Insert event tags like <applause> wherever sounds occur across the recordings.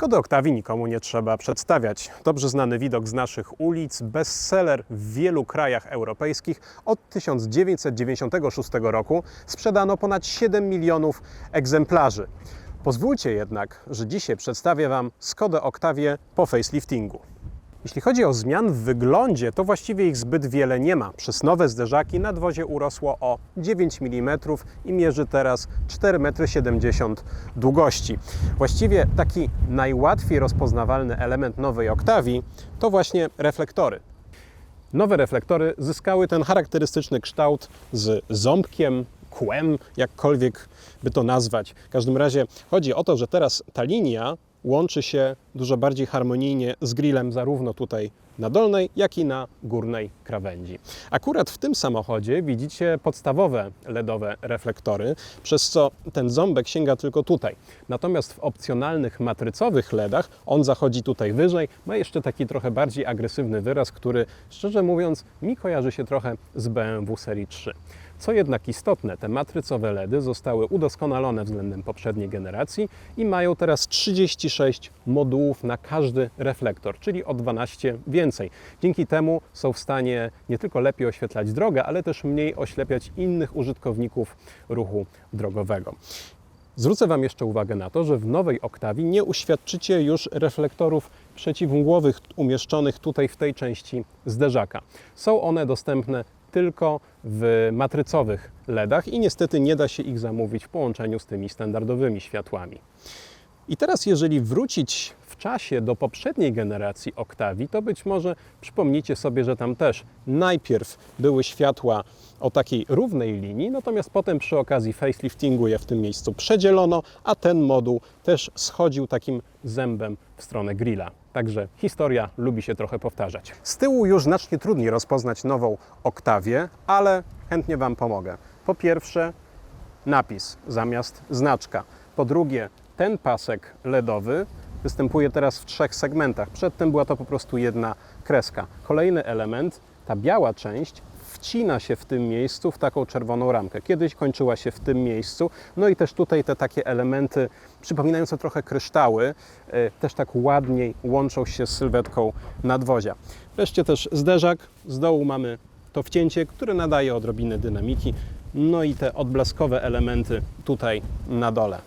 Skody Octavii nikomu nie trzeba przedstawiać. Dobrze znany widok z naszych ulic, bestseller w wielu krajach europejskich. Od 1996 roku sprzedano ponad 7 milionów egzemplarzy. Pozwólcie jednak, że dzisiaj przedstawię Wam Skodę Octavię po faceliftingu. Jeśli chodzi o zmian w wyglądzie, to właściwie ich zbyt wiele nie ma. Przez nowe zderzaki nadwozie urosło o 9 mm i mierzy teraz 4,70 m długości. Właściwie taki najłatwiej rozpoznawalny element nowej Octavii to właśnie reflektory. Nowe reflektory zyskały ten charakterystyczny kształt z ząbkiem, kłem, jakkolwiek by to nazwać. W każdym razie chodzi o to, że teraz ta linia łączy się dużo bardziej harmonijnie z grillem zarówno tutaj na dolnej, jak i na górnej krawędzi. Akurat w tym samochodzie widzicie podstawowe LEDowe reflektory, przez co ten ząbek sięga tylko tutaj. Natomiast w opcjonalnych matrycowych LEDach on zachodzi tutaj wyżej, ma jeszcze taki trochę bardziej agresywny wyraz, który szczerze mówiąc mi kojarzy się trochę z BMW serii 3. Co jednak istotne, te matrycowe LEDy zostały udoskonalone względem poprzedniej generacji i mają teraz 36 modułów na każdy reflektor, czyli o 12 więcej. Dzięki temu są w stanie nie tylko lepiej oświetlać drogę, ale też mniej oślepiać innych użytkowników ruchu drogowego. Zwrócę Wam jeszcze uwagę na to, że w nowej Oktawii nie uświadczycie już reflektorów przeciwmgłowych umieszczonych tutaj w tej części zderzaka. Są one dostępne tylko w matrycowych LEDach i niestety nie da się ich zamówić w połączeniu z tymi standardowymi światłami. I teraz, jeżeli wrócić w czasie do poprzedniej generacji Oktawii, to być może przypomnicie sobie, że tam też najpierw były światła o takiej równej linii, natomiast potem przy okazji faceliftingu je w tym miejscu przedzielono, a ten moduł też schodził takim zębem w stronę grilla. Także historia lubi się trochę powtarzać. Z tyłu już znacznie trudniej rozpoznać nową Oktawię, ale chętnie Wam pomogę. Po pierwsze, napis zamiast znaczka. Po drugie, ten pasek LEDowy występuje teraz w trzech segmentach. Przedtem była to po prostu jedna kreska. Kolejny element, ta biała część, wcina się w tym miejscu w taką czerwoną ramkę. Kiedyś kończyła się w tym miejscu. No i też tutaj te takie elementy przypominające trochę kryształy, e, też tak ładniej łączą się z sylwetką nadwozia. Wreszcie też zderzak. Z dołu mamy to wcięcie, które nadaje odrobinę dynamiki. No i te odblaskowe elementy tutaj na dole.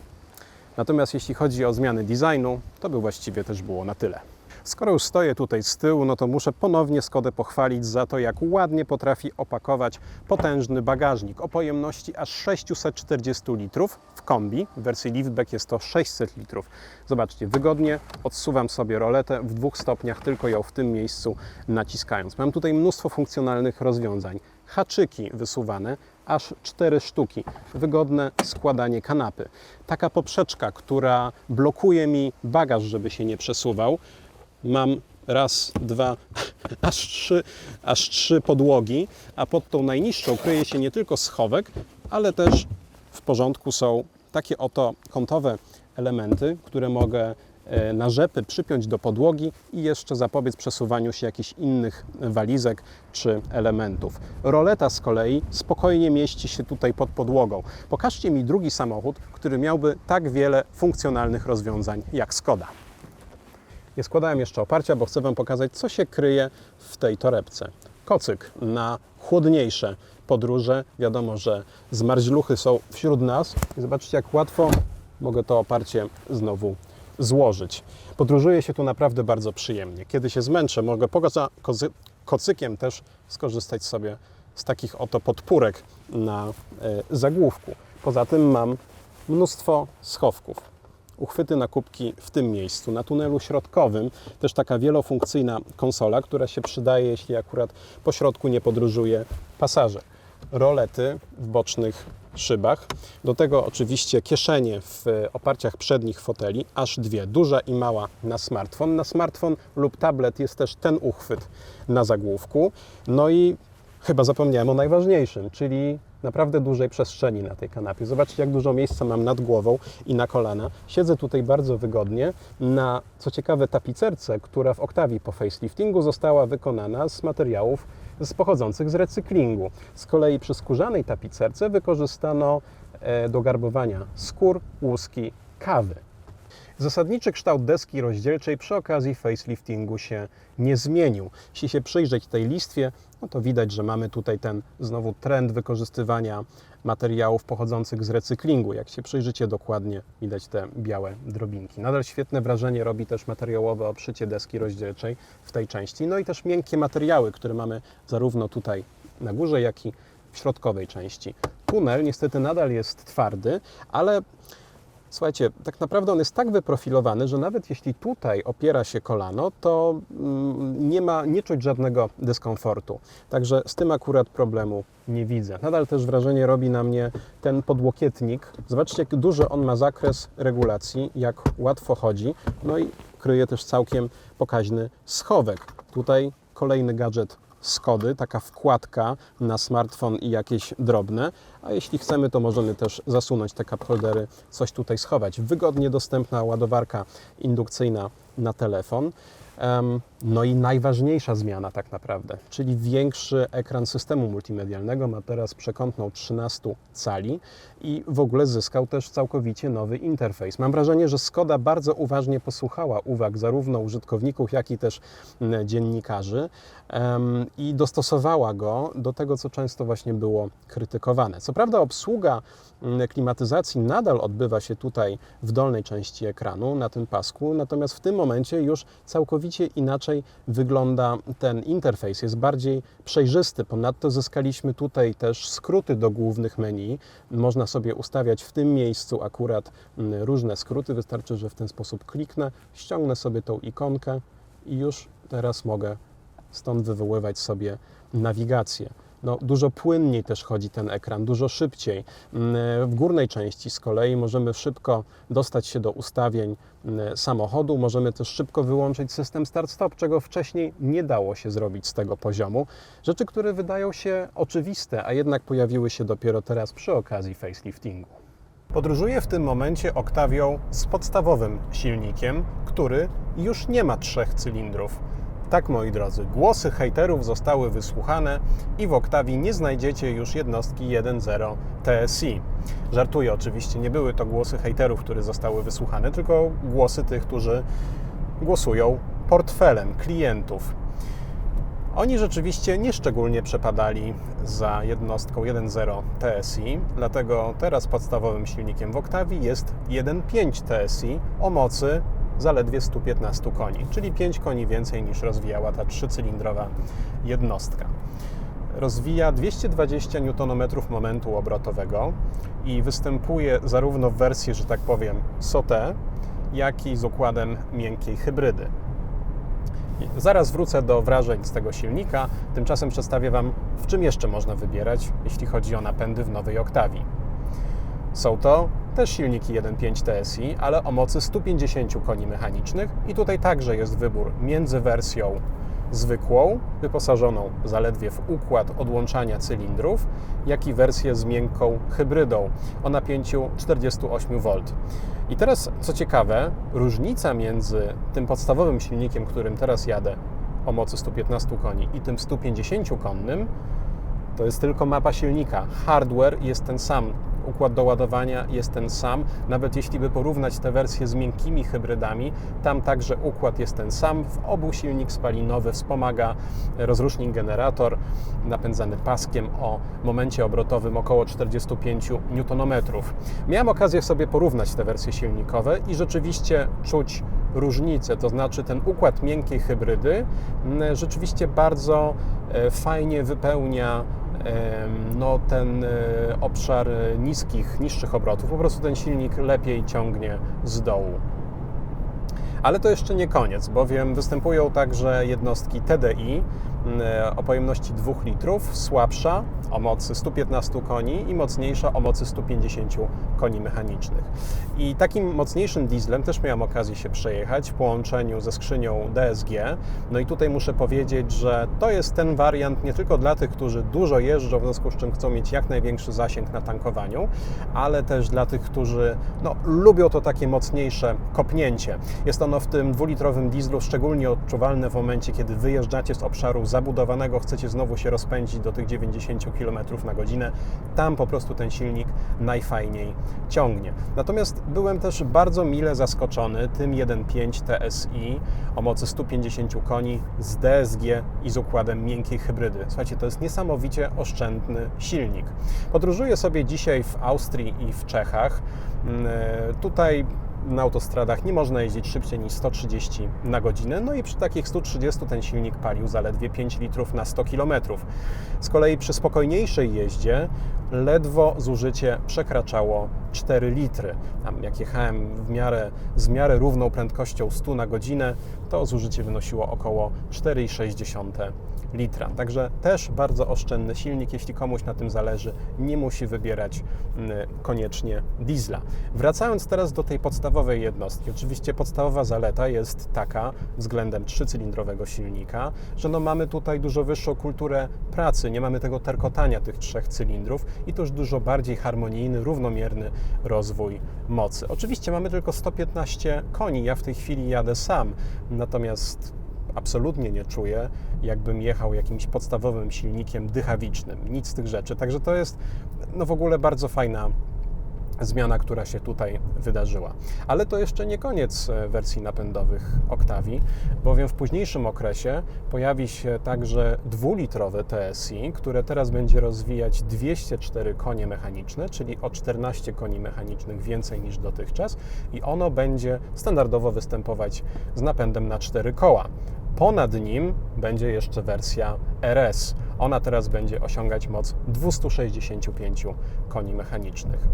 Natomiast jeśli chodzi o zmiany designu, to by właściwie też było na tyle. Skoro już stoję tutaj z tyłu, no to muszę ponownie Skodę pochwalić za to, jak ładnie potrafi opakować potężny bagażnik o pojemności aż 640 litrów. W kombi, w wersji liftback jest to 600 litrów. Zobaczcie, wygodnie odsuwam sobie roletę w dwóch stopniach, tylko ją w tym miejscu naciskając. Mam tutaj mnóstwo funkcjonalnych rozwiązań. Haczyki wysuwane, aż 4 sztuki. Wygodne składanie kanapy. Taka poprzeczka, która blokuje mi bagaż, żeby się nie przesuwał. Mam raz, dwa, <laughs> aż trzy, aż trzy podłogi, a pod tą najniższą kryje się nie tylko schowek, ale też w porządku są takie oto kątowe elementy, które mogę e, na rzepy przypiąć do podłogi i jeszcze zapobiec przesuwaniu się jakichś innych walizek czy elementów. Roleta z kolei spokojnie mieści się tutaj pod podłogą. Pokażcie mi drugi samochód, który miałby tak wiele funkcjonalnych rozwiązań jak Skoda. Nie składałem jeszcze oparcia, bo chcę Wam pokazać, co się kryje w tej torebce. Kocyk na chłodniejsze podróże. Wiadomo, że zmarzluchy są wśród nas. I zobaczcie, jak łatwo mogę to oparcie znowu złożyć. Podróżuje się tu naprawdę bardzo przyjemnie. Kiedy się zmęczę, mogę poza kozy- kocykiem też skorzystać sobie z takich oto podpórek na e, zagłówku. Poza tym mam mnóstwo schowków uchwyty na kubki w tym miejscu. Na tunelu środkowym też taka wielofunkcyjna konsola, która się przydaje, jeśli akurat po środku nie podróżuje pasażer. Rolety w bocznych szybach. Do tego oczywiście kieszenie w oparciach przednich foteli, aż dwie, duża i mała na smartfon. Na smartfon lub tablet jest też ten uchwyt na zagłówku. No i chyba zapomniałem o najważniejszym, czyli naprawdę dużej przestrzeni na tej kanapie. Zobaczcie, jak dużo miejsca mam nad głową i na kolana. Siedzę tutaj bardzo wygodnie na, co ciekawe, tapicerce, która w Oktawii po faceliftingu została wykonana z materiałów z pochodzących z recyklingu. Z kolei przy skórzanej tapicerce wykorzystano e, do garbowania skór, łuski, kawy. Zasadniczy kształt deski rozdzielczej przy okazji faceliftingu się nie zmienił. Jeśli się przyjrzeć tej listwie, no to widać, że mamy tutaj ten znowu trend wykorzystywania materiałów pochodzących z recyklingu. Jak się przyjrzycie dokładnie, widać te białe drobinki. Nadal świetne wrażenie robi też materiałowe obszycie deski rozdzielczej w tej części. No i też miękkie materiały, które mamy zarówno tutaj na górze, jak i w środkowej części. Tunel niestety nadal jest twardy, ale Słuchajcie, tak naprawdę on jest tak wyprofilowany, że nawet jeśli tutaj opiera się kolano, to mm, nie ma, nie czuć żadnego dyskomfortu. Także z tym akurat problemu nie widzę. Nadal też wrażenie robi na mnie ten podłokietnik. Zobaczcie, jak duży on ma zakres regulacji, jak łatwo chodzi. No i kryje też całkiem pokaźny schowek. Tutaj kolejny gadżet Skody, taka wkładka na smartfon i jakieś drobne, a jeśli chcemy, to możemy też zasunąć te cup coś tutaj schować. Wygodnie dostępna ładowarka indukcyjna na telefon. No i najważniejsza zmiana tak naprawdę, czyli większy ekran systemu multimedialnego ma teraz przekątną 13 cali i w ogóle zyskał też całkowicie nowy interfejs. Mam wrażenie, że Skoda bardzo uważnie posłuchała uwag zarówno użytkowników, jak i też dziennikarzy i dostosowała go do tego, co często właśnie było krytykowane. Co prawda obsługa klimatyzacji nadal odbywa się tutaj w dolnej części ekranu, na tym pasku, natomiast w tym momencie już całkowicie inaczej wygląda ten interfejs. Jest bardziej przejrzysty. Ponadto zyskaliśmy tutaj też skróty do głównych menu. Można sobie ustawiać w tym miejscu akurat różne skróty. Wystarczy, że w ten sposób kliknę, ściągnę sobie tą ikonkę i już teraz mogę stąd wywoływać sobie nawigację no, dużo płynniej też chodzi ten ekran, dużo szybciej. Mm, w górnej części z kolei możemy szybko dostać się do ustawień mm, samochodu, możemy też szybko wyłączyć system start-stop, czego wcześniej nie dało się zrobić z tego poziomu. Rzeczy, które wydają się oczywiste, a jednak pojawiły się dopiero teraz przy okazji faceliftingu. Podróżuję w tym momencie Octavią z podstawowym silnikiem, który już nie ma trzech cylindrów. Tak, moi drodzy, głosy hejterów zostały wysłuchane i w Octavii nie znajdziecie już jednostki 1.0 TSI. Żartuję oczywiście, nie były to głosy hejterów, które zostały wysłuchane, tylko głosy tych, którzy głosują portfelem klientów. Oni rzeczywiście nieszczególnie przepadali za jednostką 1.0 TSI, dlatego teraz podstawowym silnikiem w Octavii jest 1.5 TSI o mocy zaledwie 115 koni, czyli 5 koni więcej niż rozwijała ta trzycylindrowa jednostka. Rozwija 220 Nm momentu obrotowego i występuje zarówno w wersji, że tak powiem, SOT, jak i z układem miękkiej hybrydy. Zaraz wrócę do wrażeń z tego silnika, tymczasem przedstawię Wam, w czym jeszcze można wybierać, jeśli chodzi o napędy w nowej Oktawii. Są to też silniki 1.5 TSI, ale o mocy 150 koni mechanicznych i tutaj także jest wybór między wersją zwykłą, wyposażoną zaledwie w układ odłączania cylindrów, jak i wersję z miękką hybrydą o napięciu 48 V. I teraz, co ciekawe, różnica między tym podstawowym silnikiem, którym teraz jadę, o mocy 115 koni, i tym 150 konnym, to jest tylko mapa silnika. Hardware jest ten sam układ do ładowania jest ten sam. Nawet jeśli by porównać te wersje z miękkimi hybrydami, tam także układ jest ten sam. W obu silnik spalinowy wspomaga rozrusznik generator napędzany paskiem o momencie obrotowym około 45 Nm. Miałem okazję sobie porównać te wersje silnikowe i rzeczywiście czuć różnicę, to znaczy ten układ miękkiej hybrydy rzeczywiście bardzo e, fajnie wypełnia no, ten e, obszar niskich, niższych obrotów. Po prostu ten silnik lepiej ciągnie z dołu. Ale to jeszcze nie koniec, bowiem występują także jednostki TDI o pojemności 2 litrów, słabsza o mocy 115 koni i mocniejsza o mocy 150 koni mechanicznych. I takim mocniejszym dieslem też miałem okazję się przejechać w połączeniu ze skrzynią DSG. No i tutaj muszę powiedzieć, że to jest ten wariant nie tylko dla tych, którzy dużo jeżdżą, w związku z czym chcą mieć jak największy zasięg na tankowaniu, ale też dla tych, którzy no, lubią to takie mocniejsze kopnięcie. Jest ono w tym dwulitrowym dieslu szczególnie odczuwalne w momencie, kiedy wyjeżdżacie z obszaru zabudowanego, chcecie znowu się rozpędzić do tych 90 km na godzinę, tam po prostu ten silnik najfajniej ciągnie. Natomiast byłem też bardzo mile zaskoczony tym 1.5 TSI o mocy 150 koni z DSG i z układem miękkiej hybrydy. Słuchajcie, to jest niesamowicie oszczędny silnik. Podróżuję sobie dzisiaj w Austrii i w Czechach. Mm, e, Tutaj na autostradach nie można jeździć szybciej niż 130 na godzinę, no i przy takich 130 ten silnik palił zaledwie 5 litrów na 100 km. Z kolei przy spokojniejszej jeździe ledwo zużycie przekraczało 4 litry. Tam jak jechałem w miarę, z miarę równą prędkością 100 na godzinę, to zużycie wynosiło około 4,6 litra. Także też bardzo oszczędny silnik. Jeśli komuś na tym zależy, nie musi wybierać mm, koniecznie diesla. Wracając teraz do tej podstawowej jednostki. Oczywiście podstawowa zaleta jest taka względem trzycylindrowego silnika, że no mamy tutaj dużo wyższą kulturę pracy. Nie mamy tego terkotania tych trzech cylindrów i to już dużo bardziej harmonijny, równomierny rozwój mocy. Oczywiście mamy tylko 115 koni. Ja w tej chwili jadę sam, natomiast absolutnie nie czuję, jakbym jechał jakimś podstawowym silnikiem dychawicznym. Nic z tych rzeczy. Także to jest no w ogóle bardzo fajna zmiana, która się tutaj wydarzyła. Ale to jeszcze nie koniec e, wersji napędowych Octavii, bowiem w późniejszym okresie pojawi się także dwulitrowe TSI, które teraz będzie rozwijać 204 konie mechaniczne, czyli o 14 koni mechanicznych więcej niż dotychczas i ono będzie standardowo występować z napędem na 4 koła. Ponad nim będzie jeszcze wersja RS. Ona teraz będzie osiągać moc 265 koni mechanicznych.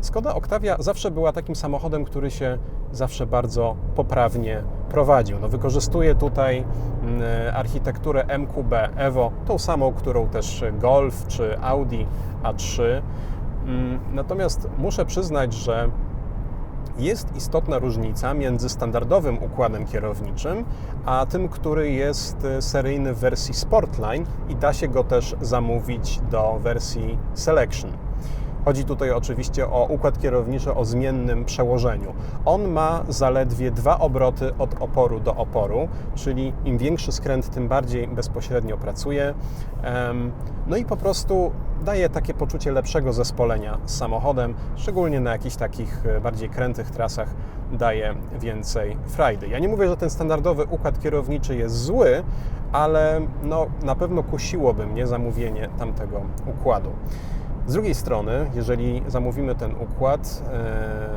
Skoda Octavia zawsze była takim samochodem, który się zawsze bardzo poprawnie prowadził. No, wykorzystuje tutaj mm, architekturę MQB Evo, tą samą, którą też Golf czy Audi A3. Mm, Natomiast muszę przyznać, że jest istotna różnica między standardowym układem kierowniczym, a tym, który jest e, seryjny w wersji Sportline i da się go też zamówić do wersji Selection. Chodzi tutaj oczywiście o układ kierowniczy o zmiennym przełożeniu. On ma zaledwie dwa obroty od oporu do oporu, czyli im większy skręt, tym bardziej bezpośrednio pracuje. No i po prostu daje takie poczucie lepszego zespolenia z samochodem, szczególnie na jakichś takich e, bardziej krętych trasach daje więcej frajdy. Ja nie mówię, że ten standardowy układ kierowniczy jest zły, ale no, na pewno kusiłoby mnie zamówienie tamtego układu. Z drugiej strony, jeżeli zamówimy ten układ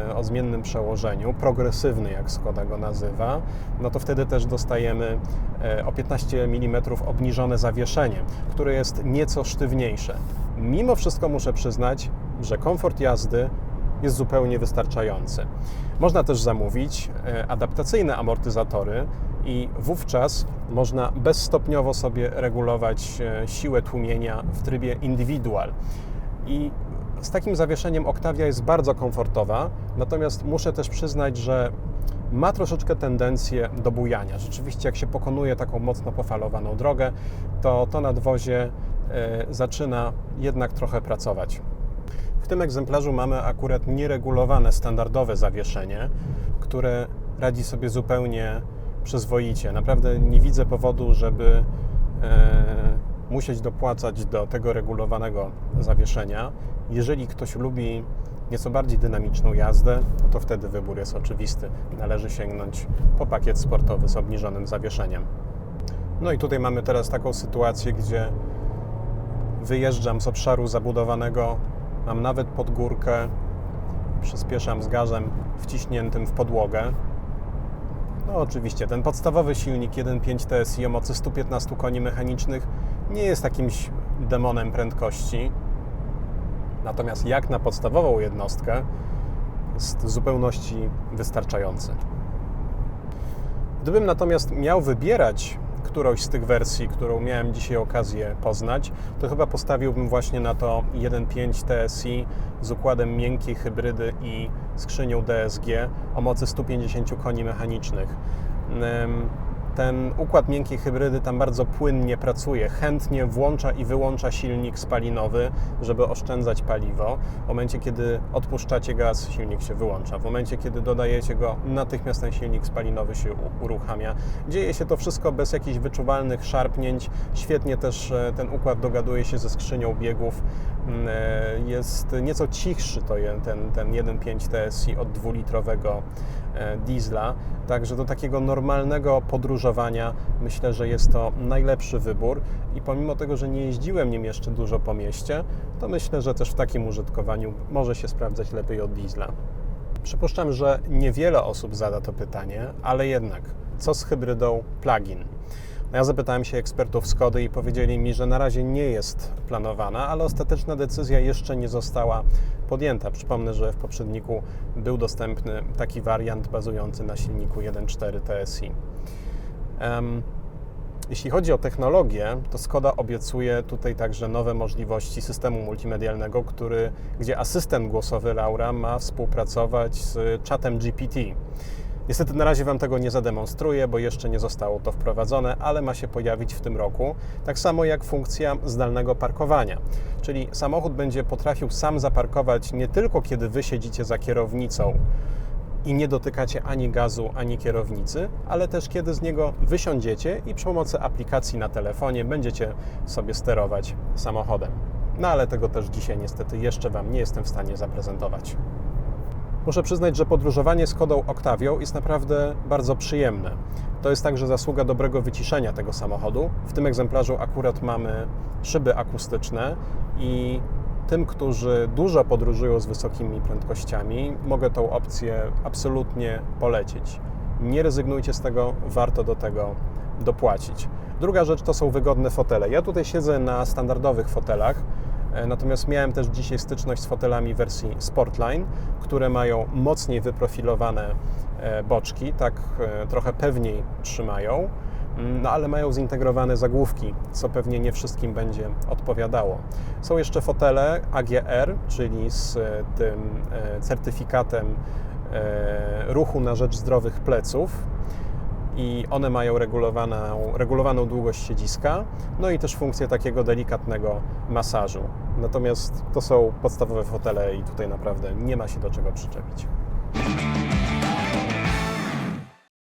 e, o zmiennym przełożeniu, progresywny jak Skoda go nazywa, no to wtedy też dostajemy e, o 15 mm obniżone zawieszenie, które jest nieco sztywniejsze. Mimo wszystko muszę przyznać, że komfort jazdy jest zupełnie wystarczający. Można też zamówić e, adaptacyjne amortyzatory i wówczas można bezstopniowo sobie regulować siłę tłumienia w trybie indywidual. I z takim zawieszeniem Octavia jest bardzo komfortowa, natomiast muszę też przyznać, że ma troszeczkę tendencję do bujania. Rzeczywiście, jak się pokonuje taką mocno pofalowaną drogę, to to nadwozie y, zaczyna jednak trochę pracować. W tym egzemplarzu mamy akurat nieregulowane standardowe zawieszenie, które radzi sobie zupełnie przyzwoicie. Naprawdę nie widzę powodu, żeby y, musieć dopłacać do tego regulowanego zawieszenia. Jeżeli ktoś lubi nieco bardziej dynamiczną jazdę, no to wtedy wybór jest oczywisty. Należy sięgnąć po pakiet sportowy z obniżonym zawieszeniem. No i tutaj mamy teraz taką sytuację, gdzie wyjeżdżam z obszaru zabudowanego, mam nawet pod górkę, przyspieszam z gazem wciśniętym w podłogę. No oczywiście, ten podstawowy silnik 1.5 TSI o mocy 115 koni mechanicznych nie jest jakimś demonem prędkości. Natomiast jak na podstawową jednostkę jest w zupełności wystarczający. Gdybym natomiast miał wybierać którąś z tych wersji, którą miałem dzisiaj okazję poznać, to chyba postawiłbym właśnie na to 1.5 TSI z układem miękkiej hybrydy i skrzynią DSG o mocy 150 koni mechanicznych. Ten układ miękkiej hybrydy tam bardzo płynnie pracuje. Chętnie włącza i wyłącza silnik spalinowy, żeby oszczędzać paliwo. W momencie, kiedy odpuszczacie gaz, silnik się wyłącza. W momencie, kiedy dodajecie go, natychmiast ten silnik spalinowy się uruchamia. Dzieje się to wszystko bez jakichś wyczuwalnych szarpnięć. Świetnie też e, ten układ dogaduje się ze skrzynią biegów. Mm, e, Jest nieco cichszy to ten, ten 1.5 TSI od dwulitrowego diesla. Także do takiego normalnego podróżowania myślę, że jest to najlepszy wybór. I pomimo tego, że nie jeździłem nim jeszcze dużo po mieście, to myślę, że też w takim użytkowaniu może się sprawdzać lepiej od diesla. Przypuszczam, że niewiele osób zada to pytanie, ale jednak, co z hybrydą plug-in? Ja zapytałem się ekspertów Skody i powiedzieli mi, że na razie nie jest planowana, ale ostateczna decyzja jeszcze nie została podjęta. Przypomnę, że w poprzedniku był dostępny taki wariant bazujący na silniku 1.4 TSI. Jeśli chodzi o technologię, to Skoda obiecuje tutaj także nowe możliwości systemu multimedialnego, który, gdzie asystent głosowy Laura ma współpracować z czatem GPT. Niestety na razie Wam tego nie zademonstruję, bo jeszcze nie zostało to wprowadzone, ale ma się pojawić w tym roku, tak samo jak funkcja zdalnego parkowania. Czyli samochód będzie potrafił sam zaparkować nie tylko kiedy Wy siedzicie za kierownicą, i nie dotykacie ani gazu, ani kierownicy, ale też kiedy z niego wysiądziecie i przy pomocy aplikacji na telefonie będziecie sobie sterować samochodem. No ale tego też dzisiaj niestety jeszcze Wam nie jestem w stanie zaprezentować. Muszę przyznać, że podróżowanie Skodą Octavią jest naprawdę bardzo przyjemne. To jest także zasługa dobrego wyciszenia tego samochodu. W tym egzemplarzu akurat mamy szyby akustyczne i tym, którzy dużo podróżują z wysokimi prędkościami, mogę tą opcję absolutnie polecić. Nie rezygnujcie z tego, warto do tego dopłacić. Druga rzecz to są wygodne fotele. Ja tutaj siedzę na standardowych fotelach, natomiast miałem też dzisiaj styczność z fotelami wersji Sportline, które mają mocniej wyprofilowane e, boczki, tak e, trochę pewniej trzymają. Mm, No ale mają zintegrowane zagłówki, co pewnie nie wszystkim będzie odpowiadało. Są jeszcze fotele AGR, czyli z e, tym e, certyfikatem e, ruchu na rzecz zdrowych pleców i one mają regulowaną, regulowaną długość siedziska, no i też funkcję takiego delikatnego masażu. Natomiast to są podstawowe fotele i tutaj naprawdę nie ma się do czego przyczepić.